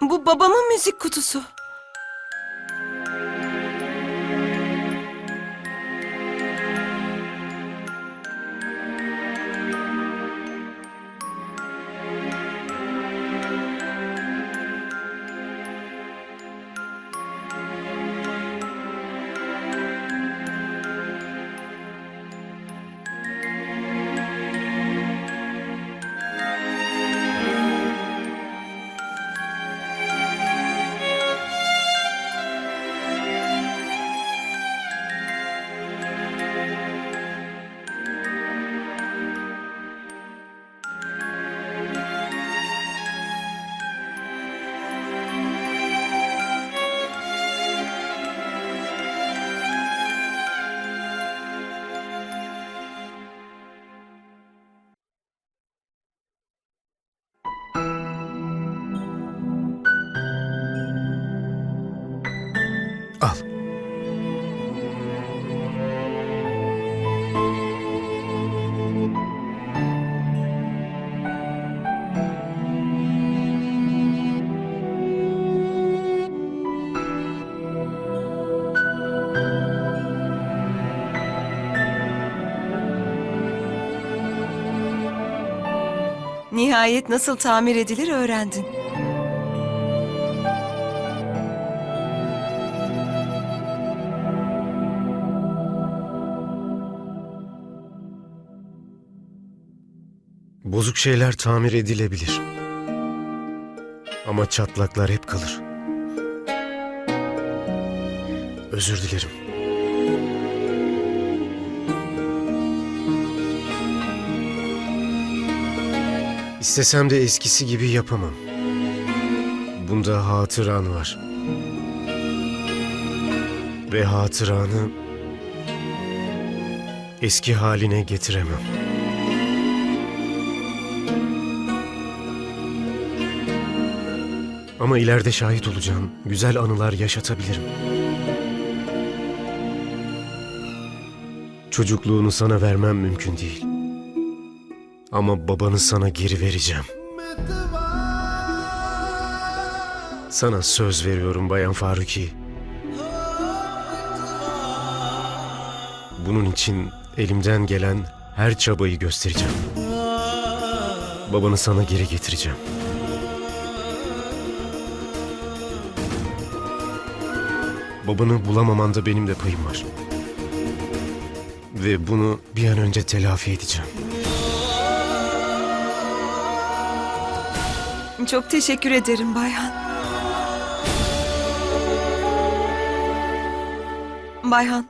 Bu babamın müzik kutusu. Al. Nihayet nasıl tamir edilir öğrendin. Bozuk şeyler tamir edilebilir. Ama çatlaklar hep kalır. Özür dilerim. İstesem de eskisi gibi yapamam. Bunda hatıran var. Ve hatıranı eski haline getiremem. Ama ileride şahit olacağım. Güzel anılar yaşatabilirim. Çocukluğunu sana vermem mümkün değil. Ama babanı sana geri vereceğim. Sana söz veriyorum Bayan Faruki. Bunun için elimden gelen her çabayı göstereceğim. Babanı sana geri getireceğim. Babanı bulamamanda benim de payım var. Ve bunu bir an önce telafi edeceğim. Çok teşekkür ederim Bayhan. Bayhan.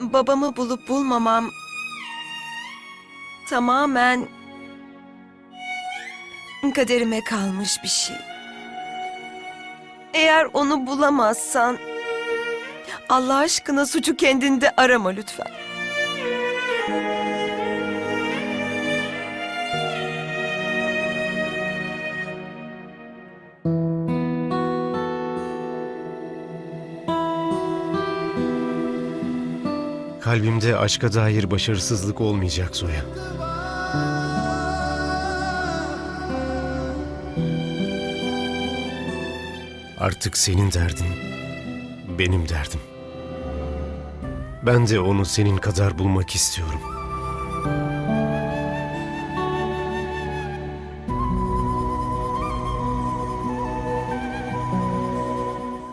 Babamı bulup bulmamam tamamen kaderime kalmış bir şey. Eğer onu bulamazsan Allah aşkına suçu kendinde arama lütfen. Kalbimde aşka dair başarısızlık olmayacak Zoya. Artık senin derdin benim derdim. Ben de onu senin kadar bulmak istiyorum.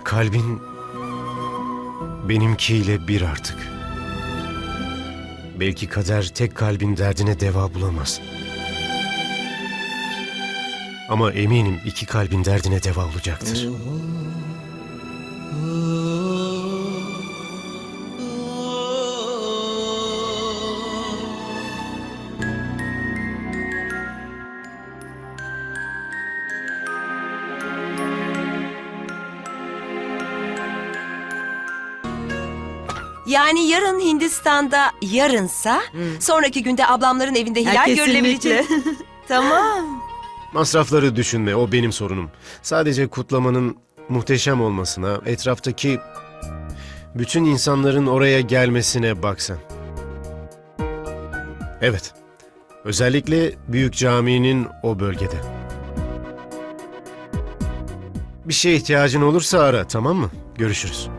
Kalbin benimkiyle bir artık. Belki kader tek kalbin derdine deva bulamaz. Ama eminim iki kalbin derdine deva olacaktır. Yani yarın Hindistan'da yarınsa sonraki günde ablamların evinde hilal görülebilecek. tamam. Masrafları düşünme, o benim sorunum. Sadece kutlamanın muhteşem olmasına, etraftaki bütün insanların oraya gelmesine baksan. Evet, Özellikle büyük caminin o bölgede. Bir şeye ihtiyacın olursa ara tamam mı? Görüşürüz.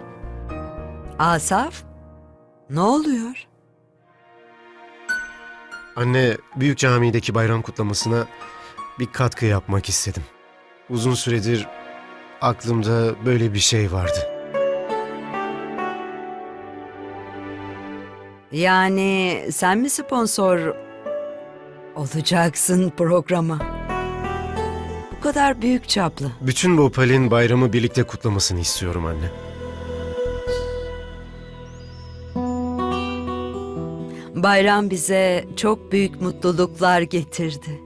Asaf, ne oluyor? Anne, büyük camideki bayram kutlamasına bir katkı yapmak istedim. Uzun süredir aklımda böyle bir şey vardı. Yani sen mi sponsor olacaksın programa? Bu kadar büyük çaplı. Bütün Bhopal'in bayramı birlikte kutlamasını istiyorum anne. Bayram bize çok büyük mutluluklar getirdi.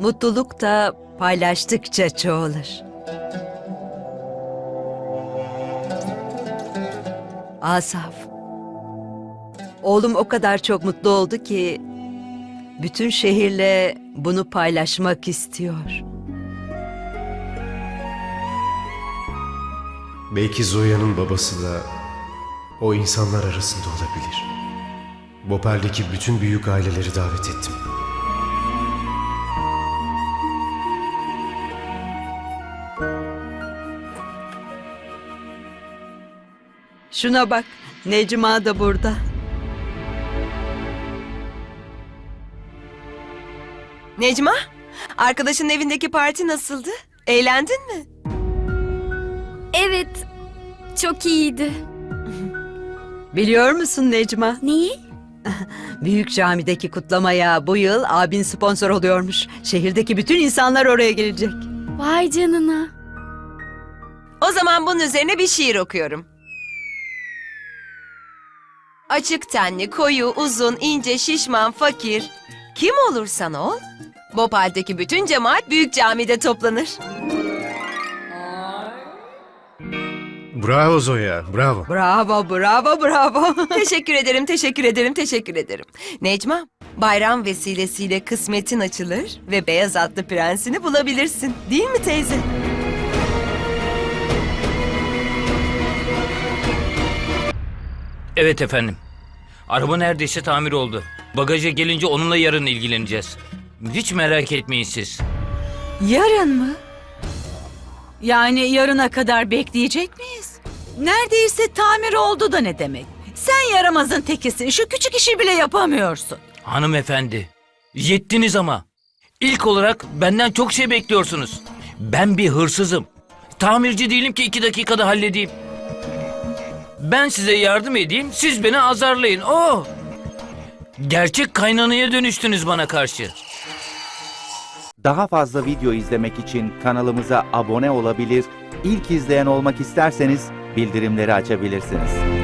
Mutluluk da paylaştıkça çoğalır. Asaf, oğlum o kadar çok mutlu oldu ki bütün şehirle bunu paylaşmak istiyor. Belki Zoya'nın babası da o insanlar arasında olabilir. Bhopal'deki bütün büyük aileleri davet ettim. Şuna bak, Necma da burada. Necma, arkadaşının evindeki parti nasıldı? Eğlendin mi? Evet, çok iyiydi. Biliyor musun Necma? Neyi? Büyük camideki kutlamaya bu yıl abin sponsor oluyormuş. Şehirdeki bütün insanlar oraya gelecek. Vay canına. O zaman bunun üzerine bir şiir okuyorum. Açık tenli, koyu, uzun, ince, şişman, fakir. Kim olursan ol, Bopal'deki bütün cemaat büyük camide toplanır. Bravo Zoya, bravo. Bravo, bravo, bravo. teşekkür ederim, teşekkür ederim, teşekkür ederim. Necma, bayram vesilesiyle kısmetin açılır ve beyaz atlı prensini bulabilirsin. Değil mi teyze? Evet efendim. Araba neredeyse tamir oldu. Bagaja gelince onunla yarın ilgileneceğiz. Hiç merak etmeyin siz. Yarın mı? Yani yarına kadar bekleyecek miyiz? Neredeyse tamir oldu da ne demek? Sen yaramazın tekisin. Şu küçük işi bile yapamıyorsun. Hanımefendi, yettiniz ama. İlk olarak benden çok şey bekliyorsunuz. Ben bir hırsızım. Tamirci değilim ki iki dakikada halledeyim. Ben size yardım edeyim, siz beni azarlayın. Oh! Gerçek kaynanaya dönüştünüz bana karşı. Daha fazla video izlemek için kanalımıza abone olabilir, ilk izleyen olmak isterseniz bildirimleri açabilirsiniz.